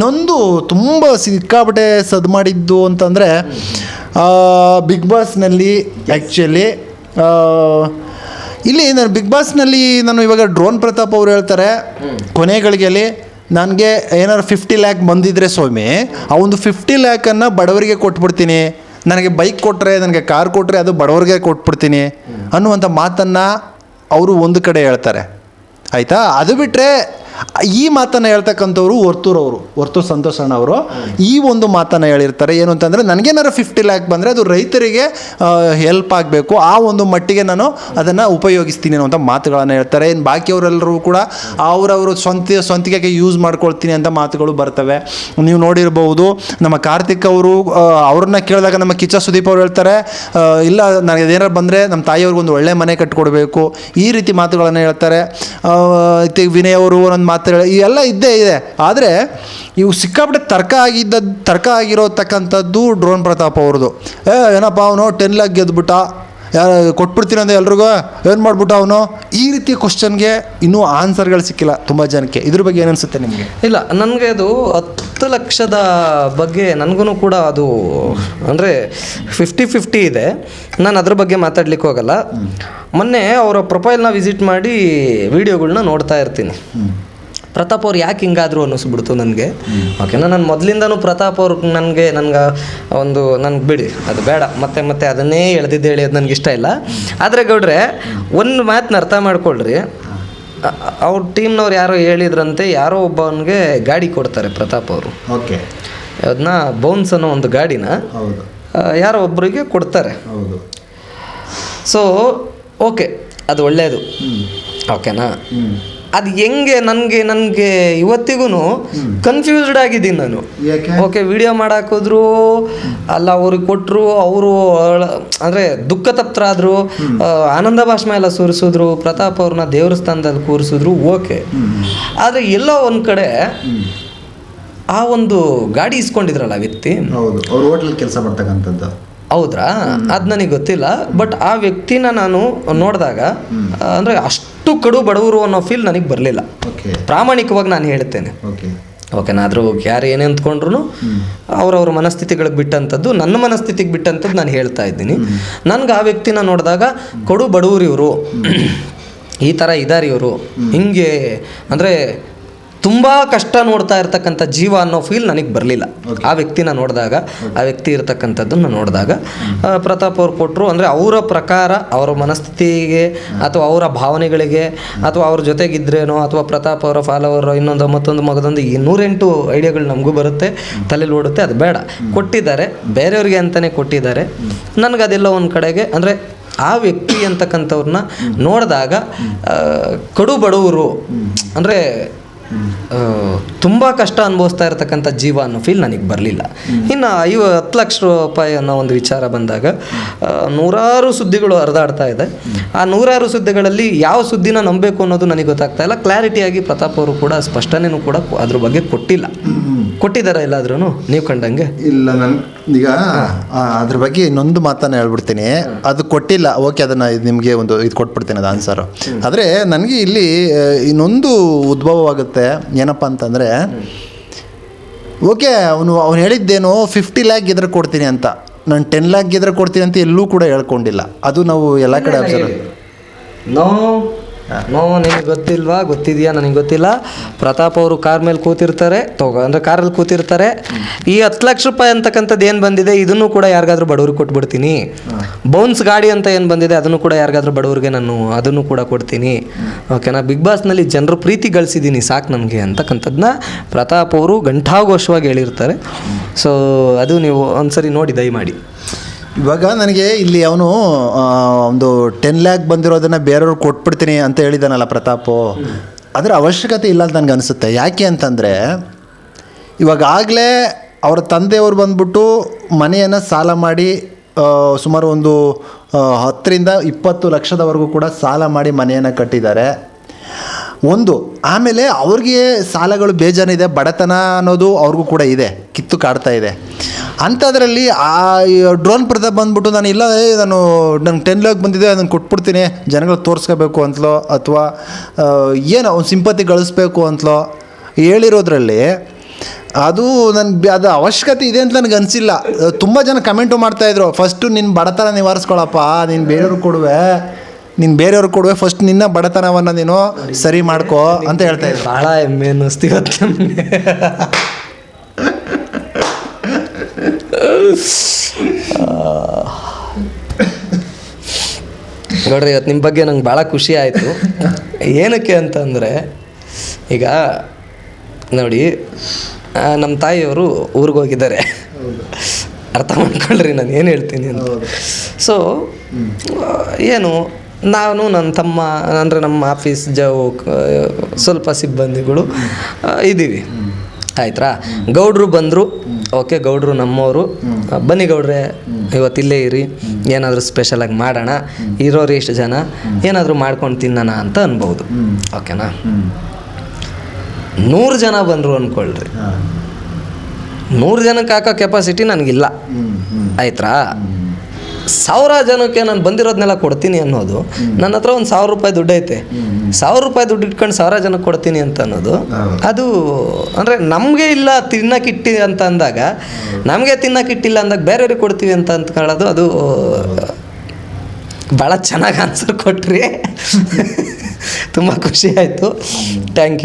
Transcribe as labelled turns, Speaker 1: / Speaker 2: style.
Speaker 1: ಇನ್ನೊಂದು ತುಂಬ ಸಿಕ್ಕಾಪಟ್ಟೆ ಸದ್ ಮಾಡಿದ್ದು ಅಂತಂದರೆ ಬಿಗ್ ಬಾಸ್ನಲ್ಲಿ ಆ್ಯಕ್ಚುಲಿ ಇಲ್ಲಿ ನಾನು ಬಿಗ್ ಬಾಸ್ನಲ್ಲಿ ನಾನು ಇವಾಗ ಡ್ರೋನ್ ಪ್ರತಾಪ್ ಅವರು ಹೇಳ್ತಾರೆ ಕೊನೆಗಳಿಗೆಲಿ ನನಗೆ ಏನಾರು ಫಿಫ್ಟಿ ಲ್ಯಾಕ್ ಬಂದಿದ್ರೆ ಸ್ವಾಮಿ, ಆ ಒಂದು ಫಿಫ್ಟಿ ಲ್ಯಾಕನ್ನು ಬಡವರಿಗೆ ಕೊಟ್ಬಿಡ್ತೀನಿ. ನನಗೆ ಬೈಕ್ ಕೊಟ್ಟರೆ ನನಗೆ ಕಾರ್ ಕೊಟ್ಟರೆ ಅದು ಬಡವರಿಗೆ ಕೊಟ್ಬಿಡ್ತೀನಿ ಅನ್ನುವಂಥ ಮಾತನ್ನು ಅವರು ಒಂದು ಕಡೆ ಹೇಳ್ತಾರೆ. ಆಯಿತಾ? ಅದು ಬಿಟ್ಟರೆ ಈ ಮಾತನ್ನು ಹೇಳ್ತಕ್ಕಂಥವ್ರು ವರ್ತೂರವರು ವರ್ತೂರ್ ಸಂತೋಷ ಅಣ್ಣ ಅವರು. ಈ ಒಂದು ಮಾತನ್ನು ಹೇಳಿರ್ತಾರೆ. ಏನು ಅಂತಂದರೆ ನನಗೇನಾರು ಫಿಫ್ಟಿ ಲ್ಯಾಕ್ ಬಂದರೆ ಅದು ರೈತರಿಗೆ ಹೆಲ್ಪ್ ಆಗಬೇಕು. ಆ ಒಂದು ಮಟ್ಟಿಗೆ ನಾನು ಅದನ್ನು ಉಪಯೋಗಿಸ್ತೀನಿ ಅನ್ನೋಂಥ ಮಾತುಗಳನ್ನು ಹೇಳ್ತಾರೆ. ಇನ್ನು ಬಾಕಿಯವರೆಲ್ಲರೂ ಕೂಡ ಅವರವರು ಸ್ವಂತ, ಸ್ವಂತಿಕೆಗೆ ಯೂಸ್ ಮಾಡ್ಕೊಳ್ತೀನಿ ಅಂತ ಮಾತುಗಳು ಬರ್ತವೆ. ನೀವು ನೋಡಿರ್ಬೋದು, ನಮ್ಮ ಕಾರ್ತಿಕ್ ಅವರು ಅವ್ರನ್ನ ಕೇಳಿದಾಗ ನಮ್ಮ ಕಿಚ್ಚ ಸುದೀಪ್ ಅವ್ರು ಹೇಳ್ತಾರೆ ಇಲ್ಲ, ನನಗೆ ಏನಾರು ಬಂದರೆ ನಮ್ಮ ತಾಯಿಯವ್ರಿಗೆ ಒಂದು ಒಳ್ಳೆ ಮನೆ ಕಟ್ಟಿಕೊಡ್ಬೇಕು ಈ ರೀತಿ ಮಾತುಗಳನ್ನು ಹೇಳ್ತಾರೆ. ವಿನಯ್ ಅವರು ಒಂದೊಂದು ಮಾತು ಹೇಳಿ ಇವೆಲ್ಲ ಇದ್ದೇ ಇದೆ. ಆದರೆ ಇವು ಸಿಕ್ಕಾಪಟ್ಟೆ ತರ್ಕ ಆಗಿದ್ದ ತರ್ಕ ಆಗಿರೋತಕ್ಕಂಥದ್ದು ಡ್ರೋನ್ ಪ್ರತಾಪ್ ಅವ್ರದ್ದು. ಏ ಏನಪ್ಪ ಅವನು ಟೆನ್ ಲ್ಯಾಕ್ ಗೆದ್ಬಿಟ್ಟ? ಯಾರು ಕೊಟ್ಬಿಡ್ತೀನಿ ಅಂದರೆ ಎಲ್ರಿಗೂ? ಏನು ಮಾಡ್ಬಿಟ್ಟ ಅವನು? ಈ ರೀತಿಯ ಕ್ವಶನ್ಗೆ ಇನ್ನೂ ಆನ್ಸರ್ಗಳು ಸಿಕ್ಕಿಲ್ಲ ತುಂಬ ಜನಕ್ಕೆ. ಇದ್ರ ಬಗ್ಗೆ ಏನು ಅನಿಸುತ್ತೆ ನಿಮಗೆ?
Speaker 2: ಇಲ್ಲ ನನಗೆ ಅದು ಹತ್ತು ಲಕ್ಷದ ಬಗ್ಗೆ ನನಗೂ ಕೂಡ ಅದು ಅಂದರೆ ಫಿಫ್ಟಿ ಫಿಫ್ಟಿ ಇದೆ. ನಾನು ಅದ್ರ ಬಗ್ಗೆ ಮಾತಾಡ್ಲಿಕ್ಕೆ ಹೋಗಲ್ಲ ಮೊನ್ನೆ ಅವರ ಪ್ರೊಫೈಲ್ನ ವಿಸಿಟ್ ಮಾಡಿ ವಿಡಿಯೋಗಳ್ನ ನೋಡ್ತಾ ಇರ್ತೀನಿ. ಪ್ರತಾಪ್ ಅವ್ರು ಯಾಕೆ ಹಿಂಗಾದ್ರು ಅನ್ನಿಸ್ಬಿಡ್ತು ನನಗೆ. ಓಕೆನಾ ನಾನು ಮೊದಲಿಂದನೂ ಪ್ರತಾಪ್ ಅವ್ರು ನನಗೆ ನನಗೆ ಒಂದು ನನಗೆ ಬಿಡಿ ಅದು ಬೇಡ ಮತ್ತೆ ಮತ್ತೆ ಅದನ್ನೇ ಎಳೆದಿದ್ದು ಹೇಳಿ ಅದು ನನಗೆ ಇಷ್ಟ ಇಲ್ಲ. ಆದರೆ ಗೌಡ್ರೆ ಒಂದು ಮಾತನ್ನ ಅರ್ಥ ಮಾಡ್ಕೊಳ್ರಿ. ಅವ್ರ ಟೀಮ್ನವ್ರು ಯಾರೋ ಹೇಳಿದ್ರಂತೆ ಯಾರೋ ಒಬ್ಬವನಿಗೆ ಗಾಡಿ ಕೊಡ್ತಾರೆ ಪ್ರತಾಪ್ ಅವರು.
Speaker 1: ಓಕೆ.
Speaker 2: ಅದನ್ನ ಬೌನ್ಸ್ ಅನ್ನೋ ಒಂದು ಗಾಡಿನ ಯಾರೋ ಒಬ್ಬರಿಗೆ ಕೊಡ್ತಾರೆ.
Speaker 1: ಹೌದು.
Speaker 2: ಸೊ ಓಕೆ ಅದು ಒಳ್ಳೆಯದು ಓಕೆನಾ ಅದು ಹೆಂಗೆ ನನಗೆ ನನಗೆ ಇವತ್ತಿಗೂ ಕನ್ಫ್ಯೂಸ್ಡ್ ಆಗಿದ್ದೀನಿ ನಾನು. ಓಕೆ ವಿಡಿಯೋ ಮಾಡಾಕಿದ್ರು ಅಲ್ಲ ಅವ್ರಿಗೆ ಕೊಟ್ಟರು ಅವರು ಅಂದರೆ ದುಃಖ ತಪ್ತರಾದರು ಆನಂದ ಭಾಷ್ಮ ಎಲ್ಲ ಸುರಿಸಿದ್ರು ಪ್ರತಾಪ್ ಅವ್ರನ್ನ ದೇವಸ್ಥಾನದಲ್ಲಿ ಕೂರಿಸಿದ್ರು ಓಕೆ ಆದರೆ ಎಲ್ಲೋ ಒಂದು ಕಡೆ ಆ ಒಂದು ಗಾಡಿ ಇಸ್ಕೊಂಡಿದ್ರಲ್ಲ ವ್ಯಕ್ತಿ?
Speaker 1: ಹೌದು ಅವ್ರು ಹೋಟ್ಲಲ್ಲಿ ಕೆಲಸ ಮಾಡ್ತಕ್ಕಂಥದ್ದು.
Speaker 2: ಹೌದ್ರಾ? ಅದು ನನಗೆ ಗೊತ್ತಿಲ್ಲ ಬಟ್ ಆ ವ್ಯಕ್ತಿನ ನಾನು ನೋಡಿದಾಗ ಅಂದರೆ ಅಷ್ಟು ಕಡು ಬಡವರು ಅನ್ನೋ ಫೀಲ್ ನನಗೆ ಬರಲಿಲ್ಲ. ಪ್ರಾಮಾಣಿಕವಾಗಿ ನಾನು ಹೇಳ್ತೇನೆ.
Speaker 1: ಓಕೆ.
Speaker 2: ಓಕೆನಾ ಆದರೂ ಯಾರು ಏನೇ ಅಂದ್ಕೊಂಡ್ರು ಅವ್ರವ್ರ ಮನಸ್ಥಿತಿಗಳಿಗೆ ಬಿಟ್ಟಂಥದ್ದು ನನ್ನ ಮನಸ್ಥಿತಿಗೆ ಬಿಟ್ಟಂಥದ್ದು ನಾನು ಹೇಳ್ತಾ ಇದ್ದೀನಿ. ನನ್ಗೆ ಆ ವ್ಯಕ್ತಿನ ನೋಡಿದಾಗ ಕಡು ಬಡವರು ಇವರು ಈ ಥರ ಇದ್ದಾರೆ ಇವರು ಹಿಂಗೆ ಅಂದರೆ ತುಂಬ ಕಷ್ಟ ನೋಡ್ತಾ ಇರ್ತಕ್ಕಂಥ ಜೀವ ಅನ್ನೋ ಫೀಲ್ ನನಗೆ ಬರಲಿಲ್ಲ. ಆ ವ್ಯಕ್ತಿನ ನೋಡಿದಾಗ ಆ ವ್ಯಕ್ತಿ ಇರತಕ್ಕಂಥದ್ದನ್ನು ನೋಡಿದಾಗ ಪ್ರತಾಪ್ ಅವ್ರು ಕೊಟ್ಟರು ಅಂದರೆ ಅವರ ಪ್ರಕಾರ ಅವರ ಮನಸ್ಥಿತಿಗೆ ಅಥವಾ ಅವರ ಭಾವನೆಗಳಿಗೆ ಅಥವಾ ಅವ್ರ ಜೊತೆಗಿದ್ರೇನೋ ಅಥವಾ ಪ್ರತಾಪ್ ಅವರ ಫಾಲೋವರ್ ಇನ್ನೊಂದು ಮತ್ತೊಂದು ಮಗದೊಂದು ಈ ನೂರೆಂಟು ಐಡಿಯಾಗಳು ನಮಗೂ ಬರುತ್ತೆ ತಲೆಯಲ್ಲಿ ಓಡುತ್ತೆ ಅದು ಬೇಡ. ಕೊಟ್ಟಿದ್ದಾರೆ ಬೇರೆಯವ್ರಿಗೆ ಅಂತಲೇ ಕೊಟ್ಟಿದ್ದಾರೆ. ನನಗೆ ಅದೆಲ್ಲ ಒಂದು ಕಡೆಗೆ ಅಂದರೆ ಆ ವ್ಯಕ್ತಿ ಅಂತಕ್ಕಂಥವ್ರನ್ನ ನೋಡಿದಾಗ ಕಡು ಬಡವರು ಅಂದರೆ ತುಂಬ ಕಷ್ಟ ಅನುಭವಿಸ್ತಾ ಇರತಕ್ಕಂಥ ಜೀವ ಅನ್ನೋ ಫೀಲ್ ನನಗೆ ಬರಲಿಲ್ಲ. ಇನ್ನು ಐವ ಹತ್ತು ಲಕ್ಷ ರೂಪಾಯಿ ಅನ್ನೋ ಒಂದು ವಿಚಾರ ಬಂದಾಗ ನೂರಾರು ಸುದ್ದಿಗಳು ಹರಿದಾಡ್ತಾ ಇದೆ. ಆ ನೂರಾರು ಸುದ್ದಿಗಳಲ್ಲಿ ಯಾವ ಸುದ್ದಿನ ನಂಬಬೇಕು ಅನ್ನೋದು ನನಗೆ ಗೊತ್ತಾಗ್ತಾ ಇಲ್ಲ. ಕ್ಲಾರಿಟಿಯಾಗಿ ಪ್ರತಾಪ್ ಅವರು ಕೂಡ ಸ್ಪಷ್ಟನೆಯೂ ಕೂಡ ಅದ್ರ ಬಗ್ಗೆ ಕೊಟ್ಟಿಲ್ಲ. ಕೊಟ್ಟಿದ್ದಾರೆ ಎಲ್ಲಾದ್ರೂ ನೀವು ಕಂಡಂಗೆ?
Speaker 1: ಇಲ್ಲ ನನ್ ಈಗ ಅದ್ರ ಬಗ್ಗೆ ಇನ್ನೊಂದು ಮಾತನ್ನ ಹೇಳ್ಬಿಡ್ತೀನಿ. ಅದು ಕೊಟ್ಟಿಲ್ಲ ಓಕೆ ಅದನ್ನ ನಿಮಗೆ ಒಂದು ಇದು ಕೊಟ್ಬಿಡ್ತೀನಿ ಅದು ಆನ್ಸರ್ ಆದರೆ ನನಗೆ ಇಲ್ಲಿ ಇನ್ನೊಂದು ಉದ್ಭವವಾಗುತ್ತೆ ಏನಪ್ಪ ಅಂತಂದರೆ ಓಕೆ ಅವನು ಅವ್ನು ಹೇಳಿದ್ದೇನು ಫಿಫ್ಟಿ ಲ್ಯಾಕ್ ಗೆದ್ರೆ ಕೊಡ್ತೀನಿ ಅಂತ. ನಾನು ಟೆನ್ ಲ್ಯಾಕ್ ಗೆದ್ರೆ ಕೊಡ್ತೀನಿ ಅಂತ ಎಲ್ಲೂ ಕೂಡ ಹೇಳ್ಕೊಂಡಿಲ್ಲ. ಅದು ನಾವು ಎಲ್ಲ ಕಡೆ ಅಬ್ಸರ್ವ್
Speaker 2: ನೋ ನಿನಗೆ ಗೊತ್ತಿಲ್ವಾ? ಗೊತ್ತಿದೆಯಾ? ನನಗೆ ಗೊತ್ತಿಲ್ಲ. ಪ್ರತಾಪ್ ಅವರು ಕಾರ್ ಮೇಲೆ ಕೂತಿರ್ತಾರೆ. ತಗೋ, ಅಂದರೆ ಕಾರಲ್ಲಿ ಕೂತಿರ್ತಾರೆ. ಈ ಹತ್ತು ಲಕ್ಷ ರೂಪಾಯಿ ಅಂತಕ್ಕಂಥದ್ದು ಏನು ಬಂದಿದೆ? ಇದನ್ನು ಕೂಡ ಯಾರಿಗಾದ್ರೂ ಬಡವ್ರಿಗೆ ಕೊಟ್ಬಿಡ್ತೀನಿ. ಬೌನ್ಸ್ ಗಾಡಿ ಅಂತ ಏನು ಬಂದಿದೆ? ಅದನ್ನು ಕೂಡ ಯಾರಿಗಾದ್ರೂ ಬಡವ್ರಿಗೆ ನಾನು ಅದನ್ನು ಕೂಡ ಕೊಡ್ತೀನಿ. ಓಕೆನಾ ಬಿಗ್ ಬಾಸ್ನಲ್ಲಿ ಜನರು ಪ್ರೀತಿ ಗಳಿಸಿದ್ದೀನಿ ಸಾಕು ನನಗೆ ಅಂತಕ್ಕಂಥದ್ದನ್ನ ಪ್ರತಾಪ್ ಅವರು ಘಂಟಾಘೋಷವಾಗಿ ಹೇಳಿರ್ತಾರೆ. ಸೊ ಅದು ನೀವು ಒಂದ್ಸರಿ ನೋಡಿ, ದಯಮಾಡಿ.
Speaker 1: ಇವಾಗ ನನಗೆ ಇಲ್ಲಿ ಅವನು ಒಂದು ಟೆನ್ ಲ್ಯಾಕ್ ಬಂದಿರೋದನ್ನ ಬೇರೆಯವ್ರಿಗೆ ಕೊಟ್ಬಿಡ್ತೀನಿ ಅಂತ ಹೇಳಿದಾನಲ್ಲ ಪ್ರತಾಪು. ಅದರ ಅವಶ್ಯಕತೆ ಇಲ್ಲ ಅಂತ ನನಗೆ ಅನಿಸುತ್ತೆ. ಯಾಕೆ ಅಂತಂದರೆ, ಇವಾಗ ಆಗಲೇ ಅವ್ರ ತಂದೆಯವರು ಬಂದ್ಬಿಟ್ಟು ಮನೆಯನ್ನು ಸಾಲ ಮಾಡಿ ಸುಮಾರು ಒಂದು ಹತ್ತರಿಂದ ಇಪ್ಪತ್ತು ಲಕ್ಷದವರೆಗೂ ಕೂಡ ಸಾಲ ಮಾಡಿ ಮನೆಯನ್ನು ಕಟ್ಟಿದ್ದಾರೆ. ಒಂದು, ಆಮೇಲೆ ಅವ್ರಿಗೆ ಸಾಲಗಳು ಬೇಜಾನಿದೆ ಬಡತನ ಅನ್ನೋದು ಅವ್ರಿಗೂ ಕೂಡ ಇದೆ, ಕಿತ್ತು ಕಾಡ್ತಾ ಇದೆ. ಅಂಥದ್ರಲ್ಲಿ ಆ ಡ್ರೋನ್ ಪ್ರತಾಪ್ ಬಂದ್ಬಿಟ್ಟು ನಾನು ಇಲ್ಲ ನಾನು ನಂಗೆ ಟೆನ್ ಲ್ಯಾಕ್ ಬಂದಿದೆ ಅದನ್ನು ಕೊಟ್ಬಿಡ್ತೀನಿ, ಜನಗಳು ತೋರಿಸ್ಕೋಬೇಕು ಅಂತಲೋ ಅಥವಾ ಏನೋ ಒಂದು ಸಿಂಪತಿ ಗಳಿಸ್ಬೇಕು ಅಂತಲೋ ಹೇಳಿರೋದ್ರಲ್ಲಿ, ಅದು ನನಗೆ ಅದು ಅವಶ್ಯಕತೆ ಇದೆ ಅಂತ ನನಗೆ ಅನಿಸಿಲ್ಲ. ತುಂಬ ಜನ ಕಮೆಂಟು ಮಾಡ್ತಾಯಿದ್ರು ಫಸ್ಟು ನಿನ್ನ ಬಡತನ ನಿವಾರಿಸ್ಕೊಳಪ್ಪ, ನೀನು ಬೇರೆಯವ್ರಿಗೆ ಕೊಡುವೆ, ನೀನು ಬೇರೆಯವ್ರಿಗೆ ಕೊಡುವೆ ಫಸ್ಟ್ ನಿನ್ನ ಬಡತನವನ್ನು ನೀನು ಸರಿ ಮಾಡ್ಕೋ ಅಂತ ಹೇಳ್ತಾ ಇದ್ರು.
Speaker 2: ಭಾಳ ಹೆಮ್ಮೆ ಅನ್ನಿಸ್ತು ಇವತ್ತು ನಮಗೆ ನೋಡ್ರಿ ಇವತ್ತು ನಿಮ್ಮ ಬಗ್ಗೆ ನಂಗೆ ಭಾಳ ಖುಷಿ ಆಯಿತು. ಏನಕ್ಕೆ ಅಂತಂದರೆ ಈಗ ನೋಡಿ ನಮ್ಮ ತಾಯಿಯವರು ಊರಿಗೆ ಹೋಗಿದ್ದಾರೆ. ಅರ್ಥ ಮಾಡ್ಕೊಳ್ರಿ ನಾನು ಏನು ಹೇಳ್ತೀನಿ ಅಂತ. ಸೊ ಏನು ನಾನು ನನ್ನ ತಮ್ಮ ಅಂದರೆ ನಮ್ಮ ಆಫೀಸ್ ಜ ಸ್ವಲ್ಪ ಸಿಬ್ಬಂದಿಗಳು ಇದ್ದೀವಿ. ಆಯ್ತಾ ಗೌಡ್ರು ಬಂದರು. ಓಕೆ ಗೌಡ್ರು ನಮ್ಮವರು. ಬನ್ನಿ ಗೌಡ್ರೆ ಇವತ್ತು ಇಲ್ಲೇ ಇರಿ. ಏನಾದರೂ ಸ್ಪೆಷಲಾಗಿ ಮಾಡೋಣ. ಇರೋರು ಇಷ್ಟು ಜನ? ಏನಾದರೂ ಮಾಡ್ಕೊಂಡು ತಿನ್ನೋಣ ಅಂತ ಅನ್ಬೋದು. ಓಕೆನಾ? ನೂರು ಜನ ಬಂದರು ಅಂದ್ಕೊಳ್ರಿ ನೂರು ಜನಕ್ಕೆ ಹಾಕೋ ಕೆಪಾಸಿಟಿ ನನಗಿಲ್ಲ. ಆಯ್ತಾ ಸಾವಿರ ಜನಕ್ಕೆ ನಾನು ಬಂದಿರೋದನ್ನೆಲ್ಲ ಕೊಡ್ತೀನಿ ಅನ್ನೋದು ನನ್ನ ಹತ್ರ ಒಂದು ಸಾವಿರ ರೂಪಾಯಿ ದುಡ್ಡು ಐತೆ ಸಾವಿರ ರೂಪಾಯಿ ದುಡ್ಡು ಇಟ್ಕೊಂಡು ಸಾವಿರ ಜನಕ್ಕೆ ಕೊಡ್ತೀನಿ ಅಂತ ಅನ್ನೋದು ಅದು ಅಂದರೆ ನಮಗೆ ಇಲ್ಲ ತಿನ್ನಕ್ಕಿಟ್ಟಿ ಅಂತ ಅಂದಾಗ ನಮಗೆ ತಿನ್ನಕ್ಕಿಟ್ಟಿಲ್ಲ ಅಂದಾಗ ಬೇರೆಯವ್ರಿಗೆ ಕೊಡ್ತೀವಿ ಅಂತ ಅಂದ್ಕೊಳ್ಳೋದು ಅದು ಭಾಳ ಚೆನ್ನಾಗಿ ಆನ್ಸರ್ ಕೊಟ್ರಿ. ತುಂಬ ಖುಷಿ ಆಯಿತು. Thank you